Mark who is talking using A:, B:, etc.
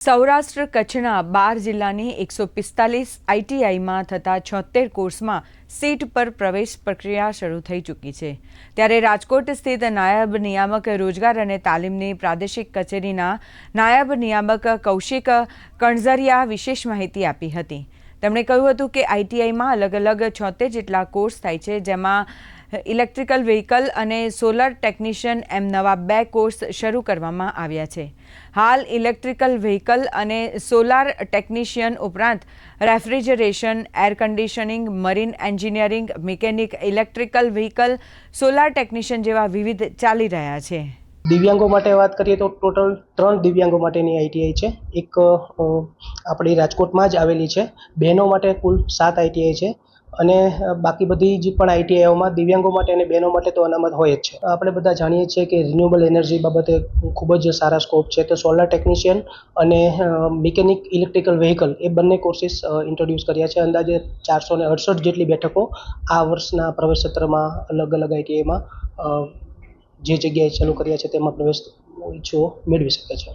A: સૌરાષ્ટ્ર કચ્છના બાર જિલ્લાની એકસો પિસ્તાલીસ આઈટીઆઈમાં થતા છોતેર કોર્સમાં સીટ પર પ્રવેશ પ્રક્રિયા શરૂ થઈ ચૂકી છે. ત્યારે રાજકોટ સ્થિત નાયબ નિયામક રોજગાર અને તાલીમની પ્રાદેશિક કચેરીના નાયબ નિયામક કૌશિક કણઝરિયા વિશેષ માહિતી આપી હતી. તેમણે કહ્યું હતું કે આઈટીઆઈમાં અલગ અલગ છોતેર જેટલા કોર્સ થાય છે, જેમાં ઇલેક્ટ્રિકલ વ્હીકલ અને સોલર ટેકનિશિયન એમ નવા બે કોર્સ શરૂ કરવામાં આવ્યા છે. હાલ ઇલેક્ટ્રિકલ વ્હીકલ અને સોલાર ટેકનિશિયન ઉપરાંત refrigeration, air conditioning, marine engineering, mechanic, electrical vehicle, solar technician જેવા વિવિધ ચાલી રહ્યા છે.
B: દિવ્યાંગો માટે વાત કરીએ તો ટોટલ ત્રણ દિવ્યાંગો માટેની આઈટીઆઈ છે. એક આપણી રાજકોટમાં જ આવેલી છે. બહેનો માટે કુલ સાત આઈટીઆઈ છે અને બાકી બધી જે પણ આઈટીઆઈઓમાં દિવ્યાંગો માટે અને બહેનો માટે તો અનામત હોય જ છે. આપણે બધા જાણીએ છીએ કે રિન્યુએબલ એનર્જી બાબતે ખૂબ જ સારા સ્કોપ છે. તો સોલાર ટેકનિશિયન અને મિકેનિક ઇલેક્ટ્રિકલ વ્હીકલ એ બંને કોર્સિસ ઇન્ટ્રોડ્યુસ કર્યા છે. અંદાજે ચારસો ને અડસઠ જેટલી બેઠકો આ વર્ષના પ્રવેશ સત્રમાં અલગ અલગ આઈટીઆઈમાં જે જગ્યાએ ચાલુ કર્યા છે તેમાં પ્રવેશ ઈચ્છુઓ મેળવી શકે છે.